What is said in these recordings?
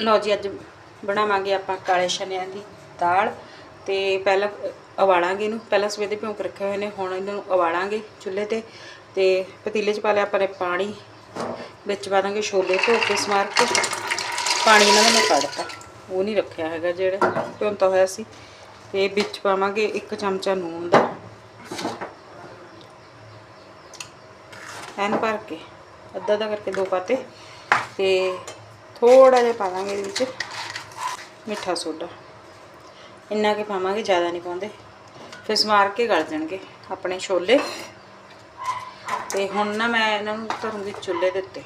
ਲਓ ਜੀ, ਅੱਜ ਬਣਾਵਾਂਗੇ ਆਪਾਂ ਕਾਲੇ ਛਨਿਆਂ ਦੀ ਦਾਲ ਤੇ ਪਹਿਲਾਂ ਉਬਾਲਾਂਗੇ ਇਹਨੂੰ। ਪਹਿਲਾਂ ਸਵੇਰੇ ਦੇ ਭਿਉਂ ਕੇ ਰੱਖੇ ਹੋਏ ਨੇ, ਹੁਣ ਇਹਨਾਂ ਨੂੰ ਉਬਾਲਾਂਗੇ ਚੁੱਲ੍ਹੇ ਤੇ ਤੇ ਪਤੀਲੇ 'ਚ ਪਾ ਲਿਆ ਆਪਾਂ ਨੇ ਪਾਣੀ। ਵਿੱਚ ਪਾ ਦਾਂਗੇ ਛੋਲੇ ਧੋ ਕੇ ਸਮਾਰ ਕੇ। ਪਾਣੀ ਇਹਨਾਂ ਦਾ ਮੈਂ ਕੱਢਤਾ, ਉਹ ਨਹੀਂ ਰੱਖਿਆ ਹੈਗਾ ਜਿਹੜਾ ਭਿਉਂਤਾ ਹੋਇਆ ਸੀ। ਤੇ ਵਿੱਚ ਪਾਵਾਂਗੇ ਇੱਕ ਚਮਚਾ ਨੂਨ ਦਾ। ਐਨ ਭਰ ਕੇ ਅੱਧਾ ਅੱਧਾ ਕਰਕੇ ਦੋ ਪਾਤੇ। ਤੇ ਥੋੜਾ ਜਿਹਾ ਪਾ ਦਾਂਗੇ ਇਹਦੇ ਵਿੱਚ। ਮਿੱਠਾ ਸੋਡਾ। ਇੰਨਾ ਕਿ ਪਾਵਾਂਗੇ, ਜ਼ਿਆਦਾ ਨਹੀਂ ਪਾਉਂਦੇ। ਫਿਰ ਸਮਾਰ ਕੇ ਗਲ ਜਾਣਗੇ ਆਪਣੇ ਛੋਲੇ। ਤੇ ਹੁਣ ਨਾ ਮੈਂ ਇਹਨਾਂ ਨੂੰ ਧਰੂੰਗੀ ਚੁੱਲ੍ਹੇ ਦੇ ਉੱਤੇ।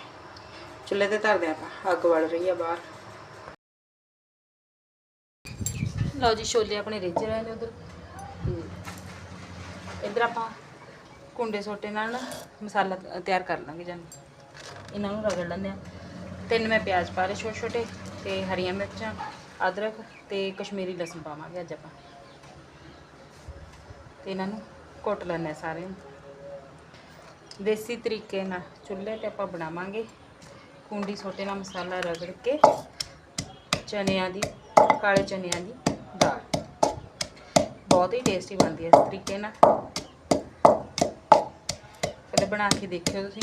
ਚੁੱਲ੍ਹੇ ਤੇ ਧਰਦੇ ਆਪਾਂ, ਅੱਗ ਵੜ ਰਹੀ ਆ ਬਾਹਰ। ਲਓ ਜੀ, ਛੋਲੇ ਆਪਣੇ ਰਿੱਝ ਰਹੇ ਨੇ ਉਧਰ। ਇਧਰ ਆਪਾਂ ਕੁੰਡੇ ਸੋਟੇ ਨਾਲ ਨਾ ਮਸਾਲਾ ਤਿਆਰ ਕਰ ਲਾਂਗੇ ਜਾਨ। ਇਹਨਾਂ ਨੂੰ ਰਗੜ ਲੈਂਦੇ ਆ ਤਿੰਨ ਮੈਂ ਪਿਆਜ਼ ਪਾ ਲਏ ਛੋਟੇ ਛੋਟੇ ਤੇ ਹਰੀਆਂ ਮਿਰਚਾਂ, ਅਦਰਕ ਤੇ ਕਸ਼ਮੀਰੀ ਲਸਣ ਪਾਵਾਂਗੇ ਅੱਜ ਆਪਾਂ। ਤੇ ਇਹਨਾਂ ਨੂੰ ਕੁੱਟ ਲੈਣੇ ਸਾਰੇ ਨੂੰ। ਦੇਸੀ ਤਰੀਕੇ ਨਾਲ ਚੁੱਲ੍ਹੇ ਤੇ ਆਪਾਂ ਬਣਾਵਾਂਗੇ। ਕੁੰਡੀ ਸੋਟੇ ਨਾਲ ਮਸਾਲਾ ਰਗੜ ਕੇ ਚਨਿਆਂ ਦੀ, ਕਾਲੇ ਚਨਿਆਂ ਦੀ ਦਾਲ। ਬਹੁਤ ਹੀ ਟੇਸਟੀ ਬਣਦੀ ਹੈ ਇਸ ਤਰੀਕੇ ਨਾਲ। ਕਦੇ ਬਣਾ ਕੇ ਦੇਖਿਓ ਤੁਸੀਂ।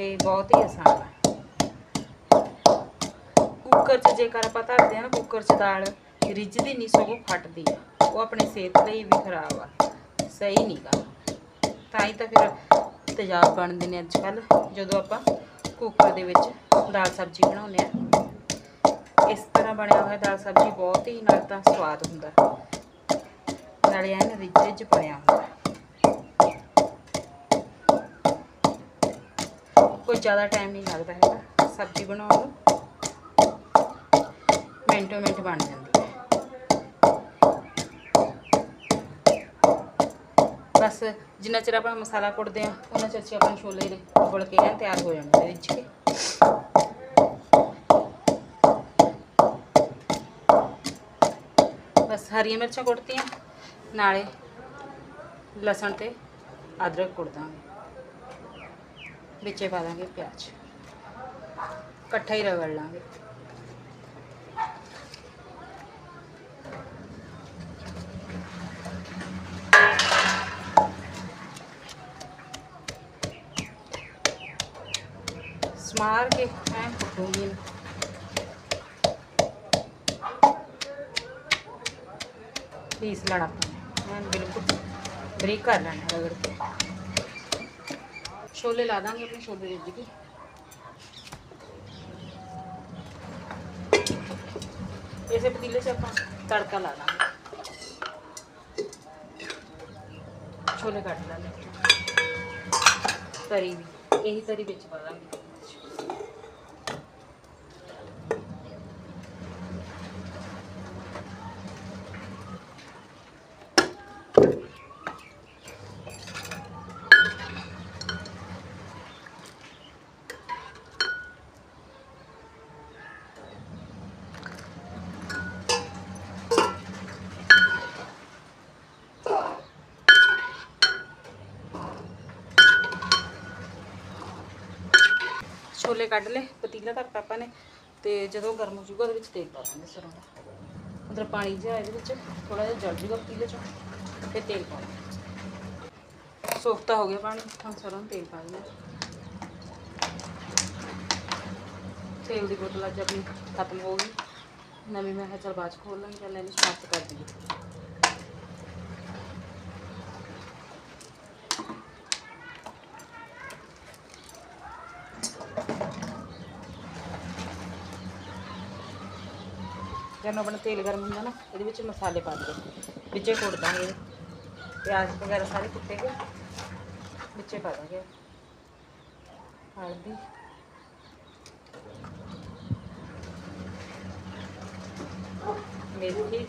ਤੇ ਬਹੁਤ ਹੀ ਆਸਾਨ ਹੈ ਕੁੱਕਰ 'ਚ ਜੇਕਰ ਆਪਾਂ ਧਰਦੇ ਆ ਨਾ, ਕੁੱਕਰ 'ਚ ਦਾਲ ਰਿੱਝਦੀ ਨਹੀਂ, ਸਗੋਂ ਫਟਦੀ ਆ। ਉਹ ਆਪਣੀ ਸਿਹਤ ਲਈ ਵੀ ਖਰਾਬ ਆ। ਸਹੀ ਨਹੀਂ ਨਹੀਂਗਾ ਤਾਂ ਹੀ ਤਾਂ ਫਿਰ ਤੇਜ਼ਾਬ ਬਣਦੇ ਨੇ ਅੱਜ ਕੱਲ ਜਦੋਂ ਆਪਾਂ ਕੁੱਕਰ ਦੇ ਵਿੱਚ ਦਾਲ ਸਬਜ਼ੀ ਬਣਾਉਂਦੇ ਆ ਇਸ ਤਰ੍ਹਾਂ ਬਣਿਆ ਹੋਇਆ ਦਾਲ ਸਬਜ਼ੀ ਬਹੁਤ ਹੀ ਨਾਲ ਤਾਂ ਸਵਾਦ ਹੁੰਦਾ। ਨਾਲੇ ਐਨ ਰਿੱਝ ਰਿੱਝ ਬਣਿਆ ਹੁੰਦਾ। ਕੋਈ ਜ਼ਿਆਦਾ ਟਾਈਮ ਨਹੀਂ ਲੱਗਦਾ ਹੈਗਾ ਸਬਜ਼ੀ ਬਣਾਉਣ ਨੂੰ ਮਿੰਟੋ ਮਿੰਟ ਬਣ ਜਾਂਦੀ ਹੈ ਬਸ ਜਿੰਨਾ ਚਿਰ ਆਪਾਂ ਮਸਾਲਾ ਕੁੱਟਦੇ ਆ ਉਹਨਾਂ ਚਿਰ 'ਚ ਆਪਣੇ ਛੋਲੇ ਦੇ ਉਬਲ ਕੇ ਐਨ ਤਿਆਰ ਹੋ ਜਾਣਗੇ ਰਿੱਝ ਕੇ ਬਸ ਹਰੀਆਂ ਮਿਰਚਾਂ ਕੁੱਟਤੀਆਂ ਨਾਲੇ ਲਸਣ ਤੇ ਅਦਰਕ ਕੁੱਟ ਦਾਂਗੇ ਵਿੱਚੇ ਪਾ ਦਾਂਗੇ ਪਿਆਜ਼। ਇਕੱਠਾ ਹੀ ਰਗੜ ਲਾਂਗੇ। ਸਮਾਰ ਕੇ ਐਂ ਕੁੱਟੂੰਗੀ। ਇਹਨੂੰ। ਪੀਸ ਲੈਣਾ ਆਪਾਂ ਐਨ ਬਿਲਕੁਲ ਬਰੀਕ ਕਰ ਲੈਣਾ ਰਗੜ ਕੇ। ਛੋਲੇ ਲਾ ਦਾਂਗੇ ਆਪਣੇ ਛੋਲੇ ਰਿੱਝ ਕੇ ਇਸੇ ਪਤੀਲੇ 'ਚ ਆਪਾਂ ਤੜਕਾ ਲਾ ਦਾਂਗੇ। ਛੋਲੇ ਕੱਟ ਲਾਂਗੇ ਤਰੀ ਵੀ, ਇਹੀ ਤਰੀ ਵਿੱਚ ਪਾ ਦਾਂਗੇ। ਛੋਲੇ ਕੱਢ ਲਏ, ਪਤੀਲਾ ਧਰਤਾ ਆਪਾਂ ਨੇ, ਤੇ ਜਦੋਂ ਗਰਮ ਹੋ ਜਾਊਗਾ ਉਹਦੇ ਵਿੱਚ ਤੇਲ ਪਾ ਦਾਂਗੇ ਸਰੋਂ ਦਾ। ਉਧਰ ਪਾਣੀ ਜਿਹਾ ਇਹਦੇ ਵਿੱਚ ਥੋੜਾ ਜਿਹਾ ਜਲ ਜੂਗਾ ਪਤੀਲੇ ਚ ਤੇ ਤੇਲ ਪਾ ਦਾਂਗੇ। ਸੋਖਤਾ ਹੋ ਗਿਆ ਪਾਣੀ, ਹੁਣ ਸਰੋਂ ਤੇਲ ਪਾ ਦਿੰਦੇ ਤੇਲ ਦੀ ਬੋਤਲ ਅੱਜ ਆਪਣੀ ਖਤਮ ਹੋ ਗਈ। ਨਵੀਂ ਮੈਂ ਕਿਹਾ ਚਲ ਬਾਅਦ ਚ ਖੋਲ ਲਾਂਗੇ, ਚੱਲ ਇਹਨੂੰ ਸਮਾਪਤ ਕਰ ਦਈਏ। ਜਦੋਂ ਆਪਣਾ ਤੇਲ ਗਰਮ ਹੁੰਦਾ ਨਾ ਇਹਦੇ ਵਿੱਚ ਮਸਾਲੇ ਪਾ ਦਿਓ ਵਿੱਚੇ ਕੁੱਟ ਦਾਂਗੇ ਇਹਦੇ। ਪਿਆਜ਼ ਵਗੈਰਾ ਸਾਰੇ ਕੁੱਟੇ ਗਏ ਵਿੱਚੇ ਪਾ ਦਾਂਗੇ ਹਲਦੀ ਮੇਥੀ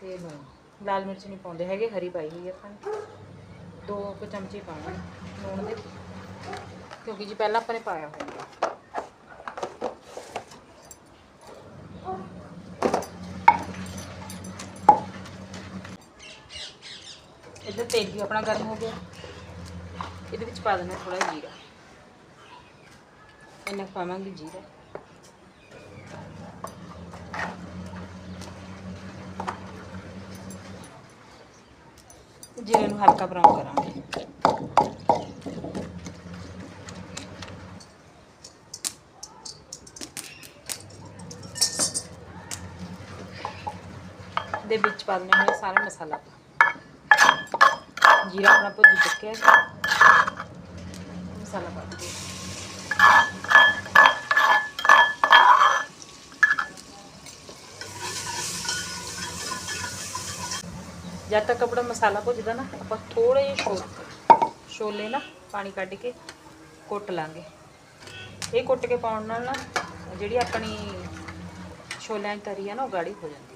ਤੇ ਲੂਣ ਲਾਲ ਮਿਰਚ ਨਹੀਂ ਪਾਉਂਦੇ ਹੈਗੇ ਹਰੀ ਪਾਈ ਹੋਈ ਆ ਆਪਾਂ ਨੇ ਦੋ ਕੁ ਚਮਚੇ ਪਾਉਣੇ ਲੂਣ ਦੇ ਕਿਉਂਕਿ ਜੀ ਪਹਿਲਾਂ ਆਪਾਂ ਨੇ ਪਾਇਆ ਹੋਇਆ ਇਧਰ ਤੇਲ ਵੀ ਆਪਣਾ ਗਰਮ ਹੋ ਗਿਆ। ਇਹਦੇ ਵਿੱਚ ਪਾ ਦੇਣਾ ਥੋੜਾ ਜੀਰਾ। ਇਹਨਾਂ ਪਾਵਾਂਗੇ ਜੀਰਾ। ਜੀਰੇ ਨੂੰ ਹਲਕਾ ਬਰਾਊਨ ਕਰਾਂਗੇ। ਦੇ ਵਿੱਚ ਪਾ ਦਿੰਦੇ ਹਾਂ ਸਾਰਾ ਮਸਾਲਾ। ਜੀਰਾ ਆਪਣਾ ਭੁੱਜ ਚੁੱਕਿਆ ਮਸਾਲਾ ਪਾ ਦਿੰਦੇ ਜਦ ਤੱਕ ਆਪਣਾ ਮਸਾਲਾ ਭੁੱਜਦਾ ਨਾ ਆਪਾਂ ਥੋੜੇ ਜਿਹੇ ਛੋਲੇ ਛੋਲੇ ਨਾ ਪਾਣੀ ਕੱਢ ਕੇ ਕੁੱਟ ਲਾਂਗੇ। ਇਹ ਕੁੱਟ ਕੇ ਪਾਉਣ ਨਾਲ ਨਾ ਜਿਹੜੀ ਆਪਣੀ ਛੋਲਿਆਂ ਦੀ ਤਰੀ ਆ ਨਾ, ਉਹ ਗਾੜੀ ਹੋ ਜਾਂਦੀ।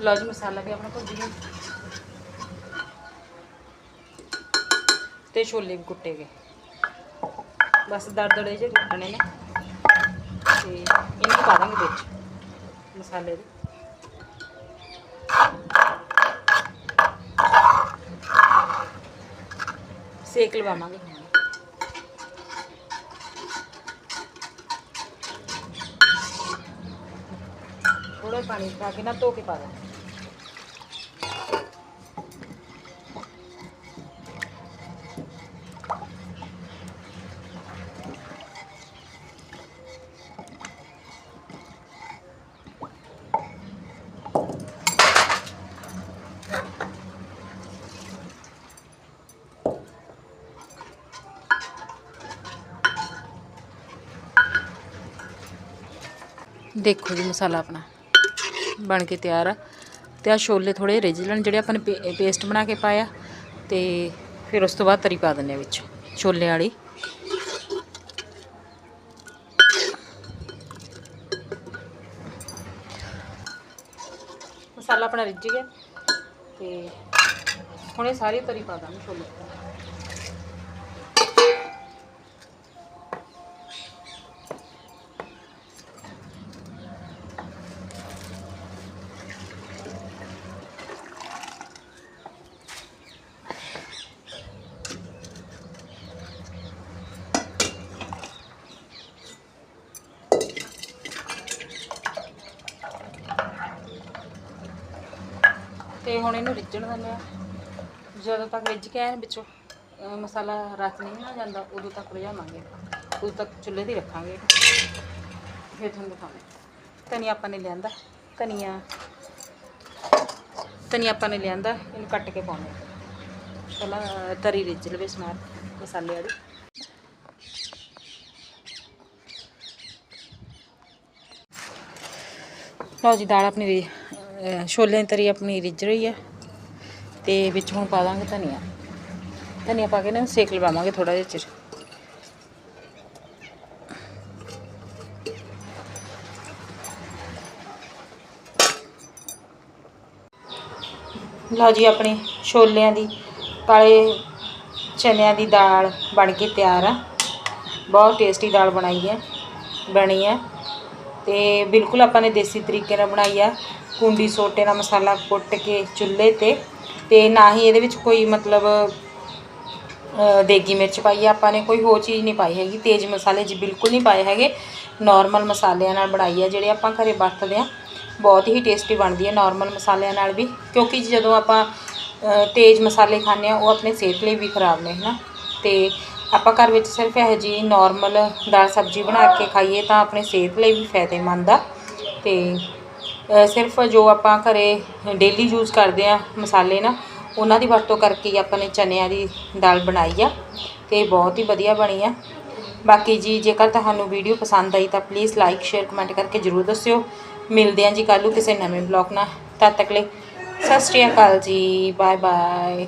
ਲਓ ਜੀ, ਮਸਾਲਾ ਵੀ ਆਪਣਾ ਭੁੱਜ ਗਿਆ ਤੇ ਛੋਲੇ ਵੀ ਕੁੱਟੇ ਗਏ। ਬਸ ਦਰਦੜੇ ਜਿਹੇ ਕੁੱਟਣੇ ਨੇ। ਤੇ ਇਹਨੂੰ ਪਾ ਦਾਂਗੇ ਵਿੱਚ, ਮਸਾਲੇ ਦੇ। ਸੇਕ ਲਵਾਵਾਂਗੇ। ਹੁਣ ਥੋੜਾ ਪਾਣੀ ਪਾ ਕੇ ਨਾ ਧੋ ਕੇ ਪਾ ਦਾਂਗੇ। ਦੇਖੋ ਜੀ ਮਸਾਲਾ ਆਪਣਾ ਬਣ ਕੇ ਤਿਆਰ ਆ। ਤੇ ਆ ਛੋਲੇ ਥੋੜੇ ਰਿੱਝ ਲੈਣ, ਜਿਹੜੇ ਆਪਾਂ ਨੇ ਪੇ- ਪੇਸਟ ਬਣਾ ਕੇ ਪਾਇਆ। ਤੇ ਫਿਰ ਉਸ ਤੋਂ ਬਾਅਦ ਤਰੀ ਪਾ ਦਿੰਦੇ ਆ ਵਿੱਚ, ਛੋਲੇ ਵਾਲੀ। ਮਸਾਲਾ ਆਪਣਾ ਰਿੱਝ ਗਿਆ। ਤੇ ਹੁਣ ਇਹ ਸਾਰੀ ਤਰੀ ਪਾ ਦਾਂਗੇ ਛੋਲੇ। ਤੇ ਹੁਣ ਇਹਨੂੰ ਰਿੱਝਣ ਦਿੰਦੇ ਆ। ਜਦੋਂ ਤੱਕ ਰਿੱਝ ਕੇ ਐਨ ਵਿੱਚੋਂ ਅਹ ਮਸਾਲਾ ਰਸ ਨਹੀਂ ਨਾ ਜਾਂਦਾ ਉਦੋਂ ਤੱਕ ਰਿਝਾਵਾਂਗੇ ਉਦੋਂ ਤੱਕ ਚੁੱਲ੍ਹੇ ਤੇ ਹੀ ਰੱਖਾਂਗੇ। ਫਿਰ ਤੁਹਾਨੂੰ ਦਿਖਾਉਂਦੇ ਧਨੀਆ ਆਪਾਂ ਨੇ ਲਿਆਂਦਾ। ਧਨੀਆ। ਧਨੀਆ ਆਪਾਂ ਨੇ ਲਿਆਂਦਾ। ਇਹਨੂੰ ਕੱਟ ਕੇ ਪਾਉਣਾ। ਪਹਿਲਾਂ ਅਹ, ਤਰੀ ਰਿੱਝ ਲਵੇ ਸਮਾਰ ਮਸਾਲੇ ਵਾਲੀ। ਲਓ ਜੀ ਦਾਲ ਆਪਣੀ ਰਿ- ਅਹ ਛੋਲਿਆਂ ਦੀ ਤਰੀ ਆਪਣੀ ਰਿੱਝ ਰਹੀ ਹੈ ਤੇ ਵਿੱਚ ਹੁਣ ਪਾ ਦਾਂਗੇ ਧਨੀਆ। ਧਨੀਆ ਪਾ ਕੇ ਨਾ ਸੇਕ ਲਵਾਵਾਂਗੇ ਥੋੜਾ ਜਿਹਾ ਚਿਰ। ਲਓ ਜੀ ਆਪਣੀ ਛੋਲਿਆਂ ਦੀ, ਕਾਲੇ ਚਨਿਆਂ ਦੀ ਦਾਲ ਬਣ ਕੇ ਤਿਆਰ ਆ। ਬਹੁਤ ਟੇਸਟੀ ਦਾਲ ਬਣਾਈ ਹੈ, ਬਣੀ ਹੈ। ਤੇ ਬਿਲਕੁਲ ਆਪਾਂ ਨੇ ਦੇਸੀ ਤਰੀਕੇ ਨਾਲ ਬਣਾਈ ਆ। ਕੁੰਡੀ ਸੋਟੇ ਦਾ ਮਸਾਲਾ ਕੁੱਟ ਕੇ ਚੁੱਲ੍ਹੇ ਤੇ ਤੇ ਨਾ ਹੀ ਇਹਦੇ ਵਿੱਚ ਕੋਈ ਮਤਲਬ ਦੇਗੀ ਮਿਰਚ ਪਾਈ ਆ। ਆਪਾਂ ਨੇ ਕੋਈ ਹੋਰ ਚੀਜ਼ ਨਹੀਂ ਪਾਈ ਹੈਗੀ। ਤੇਜ਼ ਮਸਾਲੇ ਜੀ ਬਿਲਕੁਲ ਨਹੀਂ ਪਾਏ ਹੈਗੇ। ਨਾਰਮਲ ਮਸਾਲਿਆਂ ਨਾਲ ਬਣਾਈ ਆ, ਜਿਹੜੇ ਆਪਾਂ ਘਰੇ ਵਰਤਦੇ ਆ। ਬਹੁਤ ਹੀ ਟੇਸਟੀ ਬਣਦੀ ਹੈ ਨਾਰਮਲ ਮਸਾਲਿਆਂ ਨਾਲ ਵੀ। ਕਿਉਂਕਿ ਜਦੋਂ ਆਪਾਂ ਤੇਜ਼ ਮਸਾਲੇ ਖਾਂਦੇ ਆ, ਉਹ ਆਪਣੇ ਸਿਹਤ ਲਈ ਵੀ ਖਰਾਬ ਨੇ, ਹਨਾ? ਤੇ ਆਪਾਂ ਘਰ ਵਿੱਚ ਸਿਰਫ ਇਹੋ ਜਿਹੀ ਨਾਰਮਲ ਦਾਲ ਸਬਜ਼ੀ ਬਣਾ ਕੇ ਖਾਈਏ ਤਾਂ ਆਪਣੇ ਸਿਹਤ ਲਈ ਵੀ ਫਾਇਦੇਮੰਦ ਆ। ਤੇ ਸਿਰਫ ਜੋ ਆਪਾਂ ਘਰੇ ਡੇਲੀ ਯੂਜ਼ ਕਰਦੇ ਆ ਮਸਾਲੇ ਨਾ, ਉਹਨਾਂ ਦੀ ਵਰਤੋਂ ਕਰਕੇ ਆਪਾਂ ਨੇ ਚਨਿਆਂ ਦੀ ਦਾਲ ਬਣਾਈ ਆ ਤੇ ਬਹੁਤ ਹੀ ਵਧੀਆ ਬਣੀ ਆ। ਬਾਕੀ ਜੀ, ਜੇਕਰ ਤੁਹਾਨੂੰ ਵੀਡੀਓ ਪਸੰਦ ਆਈ ਤਾਂ ਪਲੀਜ਼ ਲਾਈਕ ਸ਼ੇਅਰ ਕਮੈਂਟ ਕਰਕੇ ਜਰੂਰ ਦੱਸਿਓ। ਮਿਲਦੇ ਹਾਂ ਜੀ ਕੱਲ੍ਹ ਨੂੰ ਕਿਸੇ ਨਵੇਂ ਬਲੌਗ ਨਾਲ। ਤਦ ਤੱਕ ਲਈ ਸਤਿ ਸ਼੍ਰੀ ਅਕਾਲ ਜੀ ਬਾਏ ਬਾਏ